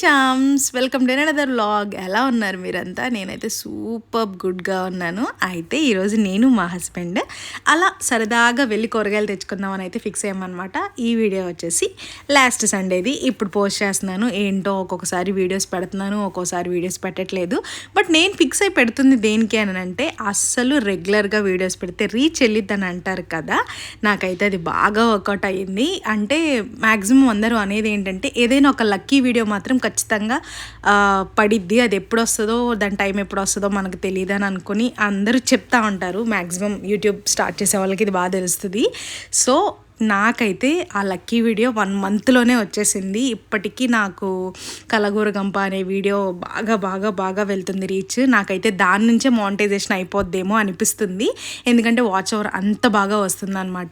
Chums welcome to another vlog ఎలా ఉన్నారు మీరంతా? నేనైతే సూపర్ గుడ్గా ఉన్నాను. అయితే ఈరోజు నేను మా హస్బెండ్ అలా సరదాగా వెళ్ళి కూరగాయలు తెచ్చుకుందామని అయితే ఫిక్స్ అయ్యామన్నమాట. ఈ వీడియో వచ్చేసి లాస్ట్ సండేది ఇప్పుడు పోస్ట్ చేస్తున్నాను. ఏంటో ఒక్కొక్కసారి వీడియోస్ పెడుతున్నాను ఒక్కోసారి వీడియోస్ పెట్టట్లేదు. బట్ నేను ఫిక్స్ అయి పెడుతుంది దేనికి అని అంటే అస్సలు రెగ్యులర్గా వీడియోస్ పెడితే రీచ్ వెళ్ళిద్దని అంటారు కదా. నాకైతే అది బాగా వర్కౌట్ అయ్యింది. అంటే మ్యాక్సిమం అందరూ అనేది ఏంటంటే ఏదైనా ఒక లక్కీ వీడియో మాత్రం ఖచ్చితంగా పడిద్ది. అది ఎప్పుడు వస్తుందో దాని టైం ఎప్పుడు వస్తుందో మనకు తెలియదు అని అనుకుని అందరూ చెప్తా ఉంటారు. మ్యాక్సిమం యూట్యూబ్ స్టార్ట్ చేసే వాళ్ళకి ఇది బాగా తెలుస్తుంది. సో నాకైతే ఆ లక్కీ వీడియో వన్ మంత్లోనే వచ్చేసింది. ఇప్పటికీ నాకు కలగూర గంప అనే వీడియో బాగా బాగా బాగా వెళ్తుంది రీచ్. నాకైతే దాని నుంచే మానిటైజేషన్ అయిపోద్దేమో అనిపిస్తుంది. ఎందుకంటే వాచ్ ఓవర్ అంత బాగా వస్తుంది అనమాట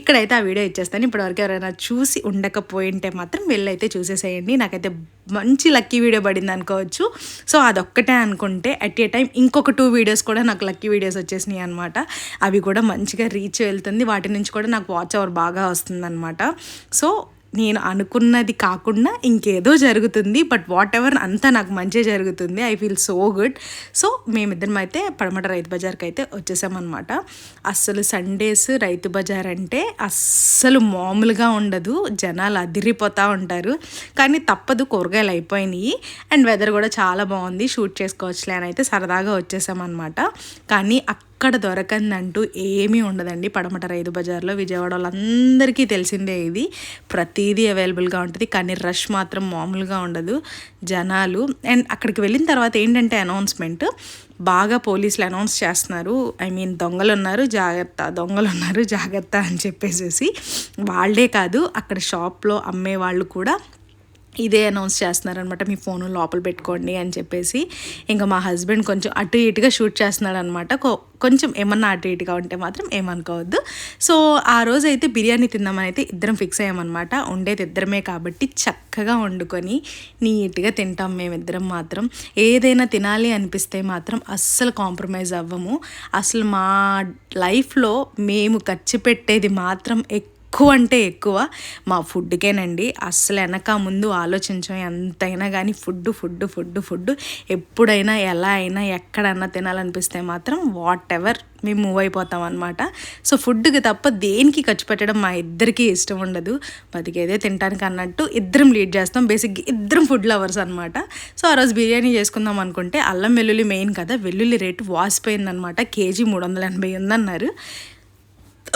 ఇక్కడైతే ఆ వీడియో ఇచ్చేస్తాను. ఇప్పటివరకు ఎవరైనా చూసి ఉండకపోయింటే మాత్రం వెళ్ళైతే చూసేసేయండి. నాకైతే మంచి లక్కీ వీడియో పడింది అనుకోవచ్చు. సో అదొక్కటే అనుకుంటే అట్ ఏ టైం ఇంకొక టూ వీడియోస్ కూడా నాకు లక్కీ వీడియోస్ వచ్చేసినాయి అనమాట అవి కూడా మంచిగా రీచ్ వెళ్తుంది. వాటి నుంచి కూడా నాకు వాచ్ అవర్ బాగా వస్తుందన్నమాట. సో నేను అనుకున్నది కాకుండా ఇంకేదో జరుగుతుంది బట్ వాట్ ఎవర్ అంతా నాకు మంచి జరుగుతుంది. I feel so good so మేమిద్దరం అయితే పడమట రైతు బజార్కి అయితే వచ్చేసామన్నమాట. అస్సలు సండేస్ రైతు బజార్ అంటే అస్సలు మామూలుగా ఉండదు. జనాలు అదిరిపోతూ ఉంటారు. కానీ తప్పదు కూరగాయలు అయిపోయినాయి. అండ్ వెదర్ కూడా చాలా బాగుంది. షూట్ చేసుకోవచ్చులే అని అయితే సరదాగా వచ్చేసామన్నమాట. కానీ అక్కడ దొరకందంటూ ఏమీ ఉండదండి. పడమట రైతు బజార్లో విజయవాడ వాళ్ళందరికీ తెలిసిందే ఇది. ప్రతిదీ అవైలబుల్గా ఉంటుంది. కానీ రష్ మాత్రం మామూలుగా ఉండదు. జనాలు అండ్ అక్కడికి వెళ్ళిన తర్వాత ఏంటంటే అనౌన్స్మెంట్ బాగా పోలీసులు అనౌన్స్ చేస్తున్నారు. ఐ మీన్ దొంగలు ఉన్నారు జాగ్రత్త దొంగలు ఉన్నారు జాగ్రత్త అని చెప్పేసేసి వాళ్ళే కాదు అక్కడ షాప్లో అమ్మే వాళ్ళు కూడా ఇదే అనౌన్స్ చేస్తున్నారనమాట మీ ఫోన్ లోపల పెట్టుకోండి అని చెప్పేసి. ఇంకా మా హస్బెండ్ కొంచెం అటు ఇటుగా షూట్ చేస్తున్నాడు అనమాట కొంచెం ఏమన్నా అటు ఇటుగా ఉంటే మాత్రం ఏమనుకోవద్దు. సో ఆ రోజు అయితే బిర్యానీ తిందామని అయితే ఇద్దరం ఫిక్స్ అయ్యామన్నమాట. ఉండేది ఇద్దరమే కాబట్టి చక్కగా వండుకొని నీట్గా తింటాం మేమిద్దరం మాత్రం. ఏదైనా తినాలి అనిపిస్తే మాత్రం అస్సలు కాంప్రమైజ్ అవ్వము. అసలు మా లైఫ్లో మేము ఖర్చు పెట్టేది మాత్రం ఎక్కువ ఎక్కువ అంటే ఎక్కువ. మా ఫుడ్కేనండి అస్సలు వెనక ముందు ఆలోచించాం ఎంతైనా కానీ ఫుడ్ ఫుడ్ ఫుడ్ ఫుడ్ ఎప్పుడైనా ఎలా అయినా ఎక్కడన్నా తినాలనిపిస్తే మాత్రం వాట్ ఎవర్ మేము మూవ్ అయిపోతాం అనమాట సో ఫుడ్కి తప్ప దేనికి ఖర్చు పెట్టడం మా ఇద్దరికీ ఇష్టం ఉండదు. బతికేదే తినడానికి అన్నట్టు ఇద్దరం లీడ్ చేస్తాం. బేసిక్గా ఇద్దరం ఫుడ్ లవర్స్ అనమాట సో ఆ రోజు బిర్యానీ చేసుకుందాం అనుకుంటే అల్లం వెల్లుల్లి మెయిన్ కదా వెల్లుల్లి రేటు వాసిపోయిందనమాట కేజీ మూడు వందల ఎనభై ఉందన్నారు.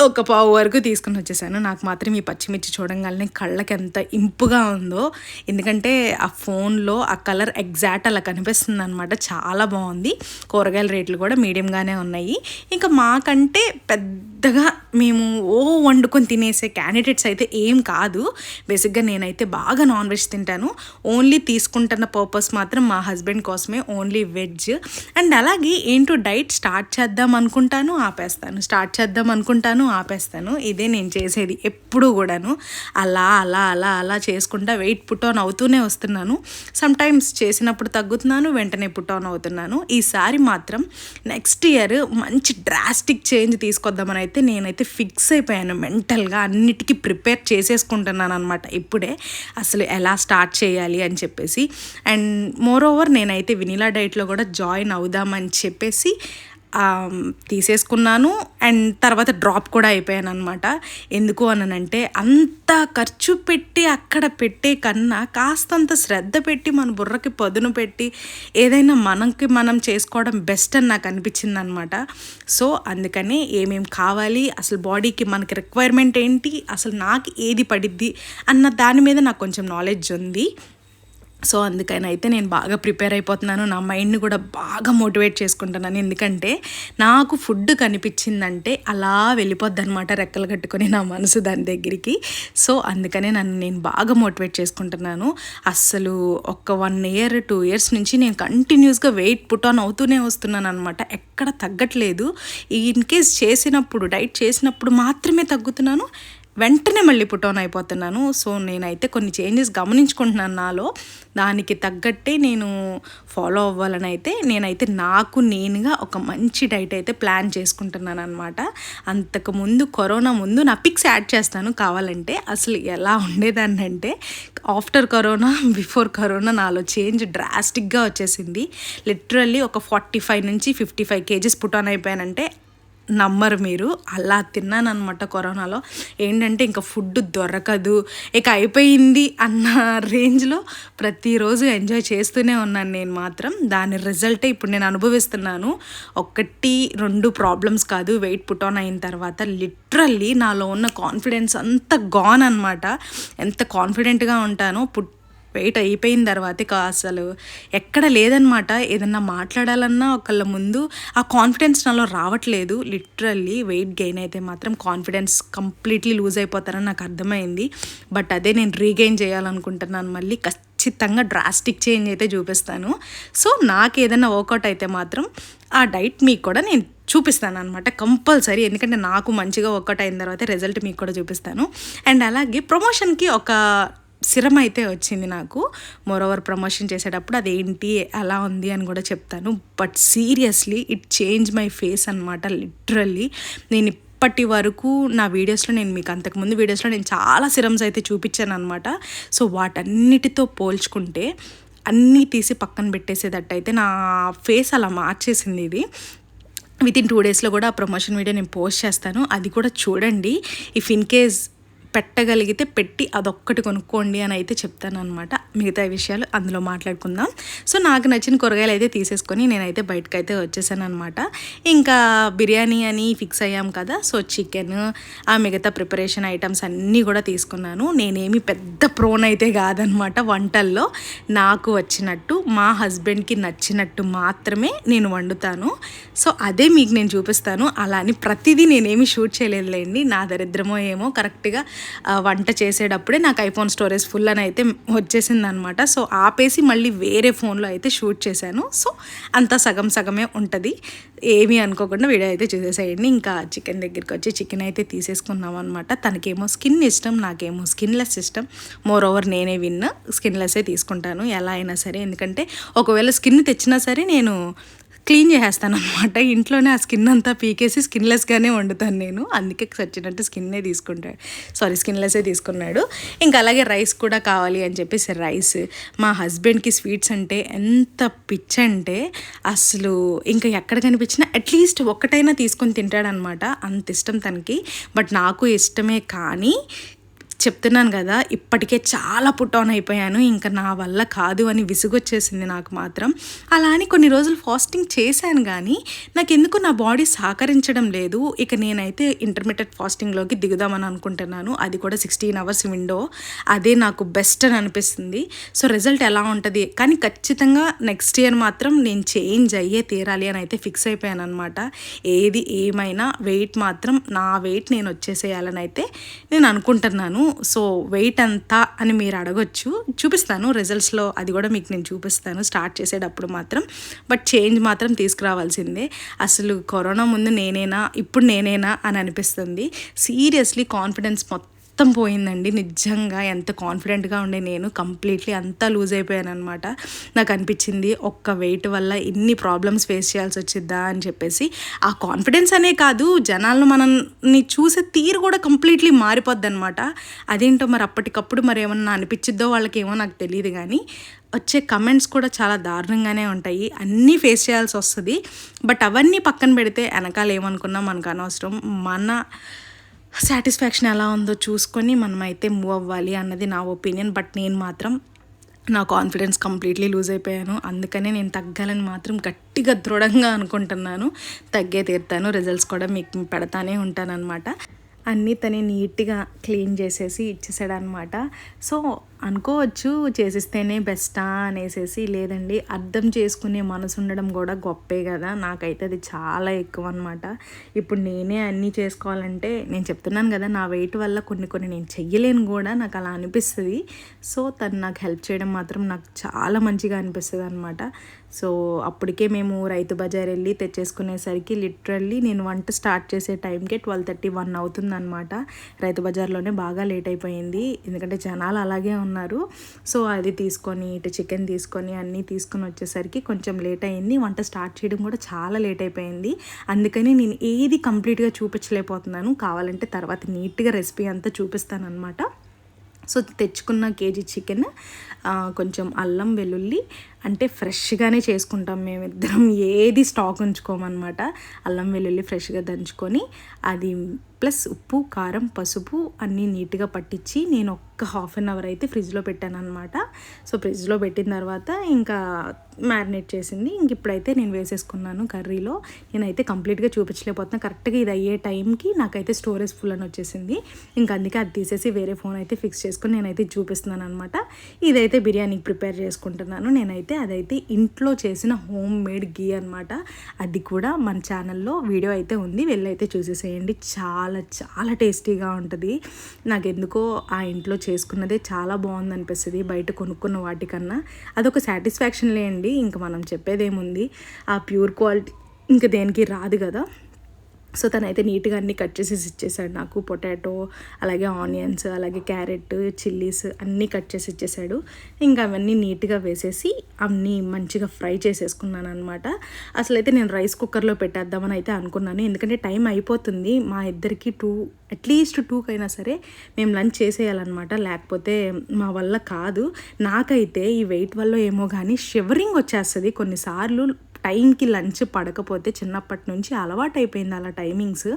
ఒక పావు వరకు తీసుకుని వచ్చేసాను. నాకు మాత్రం ఈ పచ్చిమిర్చి చూడంగానే కళ్ళకి ఎంత ఇంపుగా ఉందో. ఎందుకంటే ఆ ఫోన్లో ఆ కలర్ ఎగ్జాక్ట్ అలా కనిపిస్తుంది అనమాట చాలా బాగుంది. కూరగాయల రేట్లు కూడా మీడియంగానే ఉన్నాయి. ఇంకా మాకంటే పెద్దగా మేము ఓ వండుకొని తినేసే క్యాండిడేట్స్ అయితే ఏం కాదు. బేసిక్గా నేనైతే బాగా నాన్ వెజ్ తింటాను. ఓన్లీ తీసుకుంటున్న పర్పస్ మాత్రం మా హస్బెండ్ కోసమే. Only veg. అండ్ అలాగే ఏంటో డైట్ స్టార్ట్ చేద్దాం అనుకుంటాను ఆపేస్తాను. స్టార్ట్ చేద్దాం అనుకుంటాను ఆపేస్తాను. ఇదే నేను చేసేది ఎప్పుడు కూడాను. అలా అలా అలా అలా చేసుకుంటా వెయిట్ పుట్ ఆన్ అవుతూనే వస్తున్నాను. సమ్ టైమ్స్ చేసినప్పుడు తగ్గుతున్నాను వెంటనే పుట్ ఆన్ అవుతున్నాను. ఈసారి మాత్రం నెక్స్ట్ ఇయర్ మంచి డ్రాస్టిక్ చేంజ్ తీసుకొద్దామని అయితే నేనైతే ఫిక్స్ అయిపోయాను. మెంటల్గా అన్నిటికీ ప్రిపేర్ చేసేసుకుంటున్నాను అనమాట ఇప్పుడే అసలు ఎలా స్టార్ట్ చేయాలి అని చెప్పేసి. అండ్ మోర్ ఓవర్ నేనైతే వినిలా డైట్లో కూడా జాయిన్ అవుదామని చెప్పేసి తీసేసుకున్నాను. అండ్ తర్వాత డ్రాప్ కూడా అయిపోయాను అనమాట ఎందుకు అనంటే అంత ఖర్చు పెట్టి అక్కడ పెట్టే కన్నా కాస్తంత శ్రద్ధ పెట్టి మన బుర్రకి పదును పెట్టి ఏదైనా మనకి మనం చేసుకోవడం బెస్ట్ అని నాకు అనిపించింది అనమాట సో అందుకని ఏమేమి కావాలి అసలు బాడీకి మనకి రిక్వైర్మెంట్ ఏంటి అసలు నాకు ఏది పడిద్ది అన్న దాని మీద నాకు కొంచెం నాలెడ్జ్ ఉంది. సో అందుకని అయితే నేను బాగా ప్రిపేర్ అయిపోతున్నాను. నా మైండ్ని కూడా బాగా మోటివేట్ చేసుకుంటున్నాను. ఎందుకంటే నాకు ఫుడ్ కనిపించిందంటే అలా వెళ్ళిపోద్ది అనమాట రెక్కలు కట్టుకొని నా మనసు దాని దగ్గరికి. సో అందుకనే నన్ను నేను బాగా మోటివేట్ చేసుకుంటున్నాను. అస్సలు ఒక వన్ ఇయర్ టూ ఇయర్స్ నుంచి నేను కంటిన్యూస్గా వెయిట్ పుట్ ఆన్ అవుతూనే వస్తున్నాను అనమాట ఎక్కడ తగ్గట్లేదు. ఇన్ కేస్ చేసినప్పుడు డైట్ చేసినప్పుడు మాత్రమే తగ్గుతున్నాను. వెంటనే మళ్ళీ పుట్ ఆన్ అయిపోతున్నాను. సో నేనైతే కొన్ని చేంజెస్ గమనించుకుంటున్నాను నాలో. దానికి తగ్గట్టే నేను ఫాలో అవ్వాలని అయితే నేనైతే నాకు నేనుగా ఒక మంచి డైట్ అయితే ప్లాన్ చేసుకుంటున్నాను అనమాట అంతకుముందు కరోనా ముందు నా పిక్స్ యాడ్ చేస్తాను కావాలంటే. అసలు ఎలా ఉండేదాన్ని అంటే ఆఫ్టర్ కరోనా బిఫోర్ కరోనా నాలో చేంజ్ డ్రాస్టిక్గా వచ్చేసింది. లిటరల్లీ ఒక ఫార్టీ ఫైవ్ నుంచి fifty five kgs put on అయిపోయానంటే నమ్మరు మీరు. అలా తిన్నానమాట కరోనాలో. ఏంటంటే ఇంకా ఫుడ్ దొరకదు. ఇక అయిపోయింది అన్న రేంజ్లో ప్రతిరోజు ఎంజాయ్ చేస్తూనే ఉన్నాను నేను మాత్రం. దాని రిజల్టే ఇప్పుడు నేను అనుభవిస్తున్నాను. ఒకటి రెండు ప్రాబ్లమ్స్ కాదు. వెయిట్ పుట్ ఆన్ అయిన తర్వాత లిటరల్లీ నాలో ఉన్న కాన్ఫిడెన్స్ అంత గాన్ అనమాట ఎంత కాన్ఫిడెంట్గా ఉంటానో పుట్ వెయిట్ అయిపోయిన తర్వాత కా అసలు ఎక్కడ లేదనమాట ఏదన్నా మాట్లాడాలన్నా ఒకళ్ళ ముందు ఆ కాన్ఫిడెన్స్ నాలో రావట్లేదు. లిటరల్లీ వెయిట్ గెయిన్ అయితే మాత్రం కాన్ఫిడెన్స్ కంప్లీట్లీ లూజ్ అయిపోతారని నాకు అర్థమైంది. బట్ అదే నేను రీగెయిన్ చేయాలనుకుంటున్నాను. మళ్ళీ ఖచ్చితంగా డ్రాస్టిక్ చేంజ్ అయితే చూపిస్తాను. సో నాకు ఏదైనా వర్కౌట్ అయితే మాత్రం ఆ డైట్ మీకు కూడా నేను చూపిస్తాను అనమాట కంపల్సరీ ఎందుకంటే నాకు మంచిగా వర్కౌట్ అయిన తర్వాత రిజల్ట్ మీకు కూడా చూపిస్తాను. అండ్ అలాగే ప్రమోషన్కి ఒక సిరం అయితే వచ్చింది నాకు. మోరోవర్ ప్రమోషన్ చేసేటప్పుడు అదేంటి ఎలా ఉంది అని కూడా చెప్తాను. But seriously it change my face అనమాట లిటరల్లీ నేను ఇప్పటి వరకు నా వీడియోస్లో నేను మీకు అంతకుముందు వీడియోస్లో నేను చాలా సిరమ్స్ అయితే చూపించాను అనమాట సో వాటన్నిటితో పోల్చుకుంటే అన్నీ తీసి పక్కన పెట్టేసేటట్టు అయితే నా ఫేస్ అలా మార్చేసింది ఇది. విత్ ఇన్ టూ డేస్లో కూడా ఆ ప్రమోషన్ వీడియో నేను పోస్ట్ చేస్తాను. అది కూడా చూడండి. ఇఫ్ ఇన్ కేస్ పెట్టగలిగితే పెట్టి అదొక్కటి కొనుక్కోండి అని అయితే చెప్తాను అనమాట మిగతా విషయాలు అందులో మాట్లాడుకుందాం. సో నాకు నచ్చిన కూరగాయలు అయితే తీసేసుకొని నేనైతే బయటకు అయితే వచ్చేసాను అనమాట ఇంకా బిర్యానీ అని ఫిక్స్ అయ్యాం కదా సో చికెన్ ఆ మిగతా ప్రిపరేషన్ ఐటమ్స్ అన్నీ కూడా తీసుకున్నాను. నేనేమి పెద్ద ప్రోన్ అయితే కాదనమాట వంటల్లో. నాకు వచ్చినట్టు మా హస్బెండ్కి నచ్చినట్టు మాత్రమే నేను వండుతాను. సో అదే మీకు నేను చూపిస్తాను. అలా అని ప్రతిదీ నేనేమి షూట్ చేయలేదులేండి. నా దరిద్రమో ఏమో కరెక్ట్గా వంట చేసేటప్పుడే నాకు ఐఫోన్ స్టోరేజ్ ఫుల్ అని అయితే వచ్చేసింది అనమాట సో ఆపేసి మళ్ళీ వేరే ఫోన్లో అయితే షూట్ చేశాను. సో అంతా సగం సగమే ఉంటుంది. ఏమీ అనుకోకుండా వీడియో అయితే చూసేసేయండి. ఇంకా చికెన్ దగ్గరికి వచ్చి చికెన్ అయితే తీసేసుకున్నాం అనమాట తనకేమో స్కిన్ ఇష్టం నాకేమో స్కిన్లెస్ ఇష్టం. మోర్ ఓవర్ నేనే విన్. స్కిన్లెస్సే తీసుకుంటాను ఎలా అయినా సరే. ఎందుకంటే ఒకవేళ స్కిన్ తెచ్చినా సరే నేను క్లీన్ చేసేస్తాను అనమాట ఇంట్లోనే ఆ స్కిన్ అంతా పీకేసి స్కిన్లెస్గానే వండుతాను నేను. అందుకే చచ్చినట్టు స్కిన్నే తీసుకుంటాడు. సారీ స్కిన్లెస్సే తీసుకున్నాడు. ఇంకా అలాగే రైస్ కూడా కావాలి అని చెప్పేసి రైస్. మా హస్బెండ్కి స్వీట్స్ అంటే ఎంత పిచ్ అంటే అసలు ఇంకా ఎక్కడ కనిపించినా అట్లీస్ట్ ఒక్కటైనా తీసుకొని తింటాడనమాట అంత ఇష్టం తనకి. బట్ నాకు ఇష్టమే కానీ చెప్తున్నాను కదా ఇప్పటికే చాలా పుట్ ఆన్ అయిపోయాను ఇంకా నా వల్ల కాదు అని విసుగొచ్చేసింది నాకు మాత్రం. అలా అని కొన్ని రోజులు ఫాస్టింగ్ చేశాను కానీ నాకు ఎందుకు నా బాడీ సహకరించడం లేదు ఇక నేనైతే ఇంటర్మీడియట్ ఫాస్టింగ్లోకి దిగుదామని అనుకుంటున్నాను. అది కూడా సిక్స్టీన్ అవర్స్ విండో. అదే నాకు బెస్ట్ అని అనిపిస్తుంది. సో రిజల్ట్ ఎలా ఉంటుంది? కానీ ఖచ్చితంగా నెక్స్ట్ ఇయర్ మాత్రం నేను చేంజ్ అయ్యే తీరాలి అని అయితే ఫిక్స్ అయిపోయాను అనమాట ఏది ఏమైనా వెయిట్ మాత్రం నా వెయిట్ నేను వచ్చేసేయాలని అయితే నేను అనుకుంటున్నాను. సో వెయిట్ ఎంత అని మీరు అడగొచ్చు. చూపిస్తాను రిజల్ట్స్లో అది కూడా మీకు నేను చూపిస్తాను. స్టార్ట్ చేసేటప్పుడు మాత్రం. బట్ చేంజ్ మాత్రం తీసుకురావాల్సిందే. అసలు కరోనా ముందు నేనేనా ఇప్పుడు నేనేనా అని అనిపిస్తుంది. సీరియస్లీ కాన్ఫిడెన్స్ మొత్తం మొత్తం పోయిందండి. నిజంగా ఎంత కాన్ఫిడెంట్గా ఉండే నేను. కంప్లీట్లీ అంతా లూజ్ అయిపోయాను అనమాట నాకు అనిపించింది ఒక్క వెయిట్ వల్ల ఇన్ని ప్రాబ్లమ్స్ ఫేస్ చేయాల్సి వచ్చిద్దా? అని చెప్పేసి. ఆ కాన్ఫిడెన్స్ అనే కాదు జనాలను మనల్ని చూసే తీరు కూడా కంప్లీట్లీ మారిపోద్ది అనమాట అదేంటో మరి అప్పటికప్పుడు మరి ఏమన్నా అనిపించిద్దో వాళ్ళకి ఏమో నాకు తెలియదు కానీ వచ్చే కమెంట్స్ కూడా చాలా దారుణంగానే ఉంటాయి. అన్నీ ఫేస్ చేయాల్సి వస్తుంది. బట్ అవన్నీ పక్కన పెడితే వెనకాల ఏమనుకున్నా మనకు అనవసరం. మన సాటిస్ఫాక్షన్ ఎలా ఉందో చూసుకొని మనమైతే మూవ్ అవ్వాలి అన్నది నా ఒపీనియన్. బట్ నేను మాత్రం నా కాన్ఫిడెన్స్ కంప్లీట్లీ లూజ్ అయిపోయాను. అందుకనే నేను తగ్గాలని మాత్రం గట్టిగా దృఢంగా అనుకుంటున్నాను. తగ్గే తీరుతాను. రిజల్ట్స్ కూడా మీకు పెడతానే ఉంటానన్నమాట. అన్నీ తనే నీట్గా క్లీన్ చేసేసి ఇచ్చేసాడు అనమాట సో అనుకోవచ్చు చేసిస్తేనే బెస్టా అనేసి లేదండి అర్థం చేసుకునే మనసు ఉండడం కూడా గొప్పే కదా. నాకైతే అది చాలా ఎక్కువ అనమాట ఇప్పుడు నేనే అన్నీ చేసుకోవాలంటే నేను చెప్తున్నాను కదా నా వెయిట్ వల్ల కొన్ని కొన్ని నేను చెయ్యలేను కూడా నాకు అలా అనిపిస్తుంది. సో తను నాకు హెల్ప్ చేయడం మాత్రం నాకు చాలా మంచిగా అనిపిస్తుంది అనమాట సో అప్పటికే మేము రైతు బజార్ వెళ్ళి తెచ్చేసుకునేసరికి లిటరల్లీ నేను వంట స్టార్ట్ చేసే టైంకే ట్వెల్వ్ థర్టీ వన్ అవుతుందన్నమాట. రైతు బజార్లోనే బాగా లేట్ అయిపోయింది. ఎందుకంటే జనాలు అలాగే ఉన్నారు. సో అది తీసుకొని ఇటు చికెన్ తీసుకొని అన్నీ తీసుకొని వచ్చేసరికి కొంచెం లేట్ అయింది. వంట స్టార్ట్ చేయడం కూడా చాలా లేట్ అయిపోయింది. అందుకని నేను ఏది కంప్లీట్గా చూపించలేకపోతున్నాను. కావాలంటే తర్వాత నీట్గా రెసిపీ అంతా చూపిస్తాను అనమాట సో తెచ్చుకున్న కేజీ చికెన్ కొంచెం అల్లం వెల్లుల్లి అంటే ఫ్రెష్గానే చేసుకుంటాం మేమిద్దరం. ఏది స్టాక్ ఉంచుకోమన్నమాట. అల్లం వెల్లుల్లి ఫ్రెష్గా దంచుకొని అది ప్లస్ ఉప్పు కారం పసుపు అన్నీ నీట్గా పట్టించి నేను ఒక్క హాఫ్ అన్ అవర్ అయితే ఫ్రిడ్జ్లో పెట్టాను అనమాట సో ఫ్రిడ్జ్లో పెట్టిన తర్వాత ఇంకా మ్యారినేట్ చేసింది. ఇంక ఇప్పుడైతే నేను వేసేసుకున్నాను కర్రీలో. నేనైతే కంప్లీట్గా చూపించలేకపోతున్నాను కరెక్ట్గా ఇది అయ్యే టైంకి నాకైతే స్టోరేజ్ ఫుల్ అని వచ్చేసింది. ఇంకా అందుకే అది తీసేసి వేరే ఫోన్ అయితే ఫిక్స్ చేసుకుని నేనైతే చూపిస్తున్నాను అనమాట ఇదైతే బిర్యానీకి ప్రిపేర్ చేసుకుంటున్నాను. నేనైతే అదైతే ఇంట్లో చేసిన హోమ్ మేడ్ గీ అనమాట అది కూడా మన ఛానల్లో వీడియో అయితే ఉంది. వెళ్ళైతే చూసేసేయండి. చాలా చాలా టేస్టీగా ఉంటుంది. నాకు ఎందుకో ఆ ఇంట్లో చేసుకున్నదే చాలా బాగుంది అనిపిస్తుంది. బయట కొనుక్కున్న వాటికన్నా. అదొక సాటిస్ఫాక్షన్ లేండి ఇంకా మనం చెప్పేదేముంది? ఆ ప్యూర్ క్వాలిటీ ఇంకా దేనికి రాదు కదా. సో తనైతే నీట్గా అన్నీ కట్ చేసేసి ఇచ్చేసాడు నాకు పొటాటో అలాగే ఆనియన్స్ అలాగే క్యారెట్ చిల్లీస్ అన్నీ కట్ చేసి ఇచ్చేసాడు. ఇంకా అవన్నీ నీట్గా వేసేసి అన్నీ మంచిగా ఫ్రై చేసేసుకున్నాను అనమాట అసలు అయితే నేను రైస్ కుక్కర్లో పెట్టేద్దామని అయితే అనుకున్నాను. ఎందుకంటే టైం అయిపోతుంది. మా ఇద్దరికి టూ అట్లీస్ట్ టూకైనా సరే మేము లంచ్ చేసేయాలన్నమాట. లేకపోతే మా వల్ల కాదు. నాకైతే ఈ వెయిట్ వల్ల ఏమో కానీ షివరింగ్ వచ్చేస్తుంది. కొన్నిసార్లు టైంకి లంచ్ పడకపోతే చిన్నప్పటి నుంచి అలవాటు అయిపోయింది అలా టైమింగ్స్.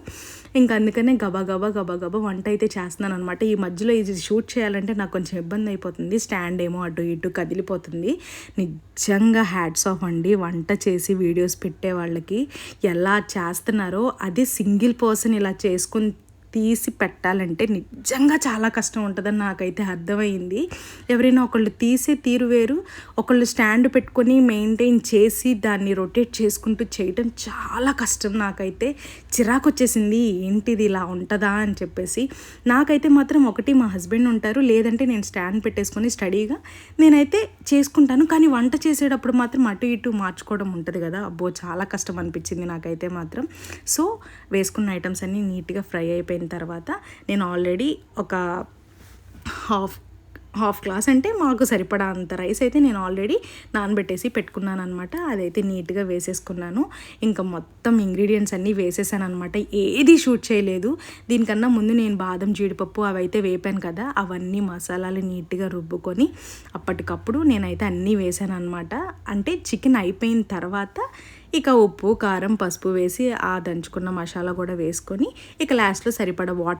ఇంకా అందుకనే గబా గబా గబా గబా వంట అయితే చేస్తున్నాను అనమాట ఈ మధ్యలో ఇది షూట్ చేయాలంటే నాకు కొంచెం ఇబ్బంది అయిపోతుంది స్టాండ్ ఏమో అటు ఇటు కదిలిపోతుంది. నిజంగా హ్యాడ్స్ ఆఫ్ అండి. వంట చేసి వీడియోస్ పెట్టే వాళ్ళకి ఎలా చేస్తున్నారో అది సింగిల్ పర్సన్ ఇలా చేసుకుని తీసి పెట్టాలంటే నిజంగా చాలా కష్టం ఉంటుందని నాకైతే అర్థమైంది. ఎవరైనా ఒకళ్ళు తీసే తీరు వేరు ఒకళ్ళు స్టాండ్ పెట్టుకొని మెయింటైన్ చేసి దాన్ని రొటేట్ చేసుకుంటూ చేయటం చాలా కష్టం నాకైతే. చిరాకు వచ్చేసింది ఏంటిది ఇలా ఉంటుందా? అని చెప్పేసి. నాకైతే మాత్రం ఒకటి మా హస్బెండ్ ఉంటారు. లేదంటే నేను స్టాండ్ పెట్టేసుకొని స్టడీగా నేనైతే చేసుకుంటాను. కానీ వంట చేసేటప్పుడు మాత్రం అటు ఇటు మార్చుకోవడం ఉంటుంది కదా. అబ్బో చాలా కష్టం అనిపించింది నాకైతే మాత్రం. సో వేసుకున్న ఐటమ్స్ అన్నీ నీట్గా ఫ్రై అయిపోయింది తర్వాత నేను ఆల్రెడీ ఒక హాఫ్ హాఫ్ గ్లాస్ అంటే మాకు సరిపడా అంత రైస్ అయితే నేను ఆల్రెడీ నానబెట్టేసి పెట్టుకున్నాను అనమాట అదైతే నీట్గా వేసేసుకున్నాను. ఇంకా మొత్తం ఇంగ్రీడియంట్స్ అన్నీ వేసేసాను అనమాట ఏది షూట్ చేయలేదు. దీనికన్నా ముందు నేను బాదం జీడిపప్పు అవి అయితే వేపాను కదా అవన్నీ మసాలాలు నీట్గా రుబ్బుకొని అప్పటికప్పుడు నేనైతే అన్నీ వేసాను అనమాట అంటే చికెన్ అయిపోయిన తర్వాత ఇక ఉప్పు కారం పసుపు వేసి ఆ దంచుకున్న మసాలా కూడా వేసుకొని ఇక లాస్ట్లో సరిపడా వాటర్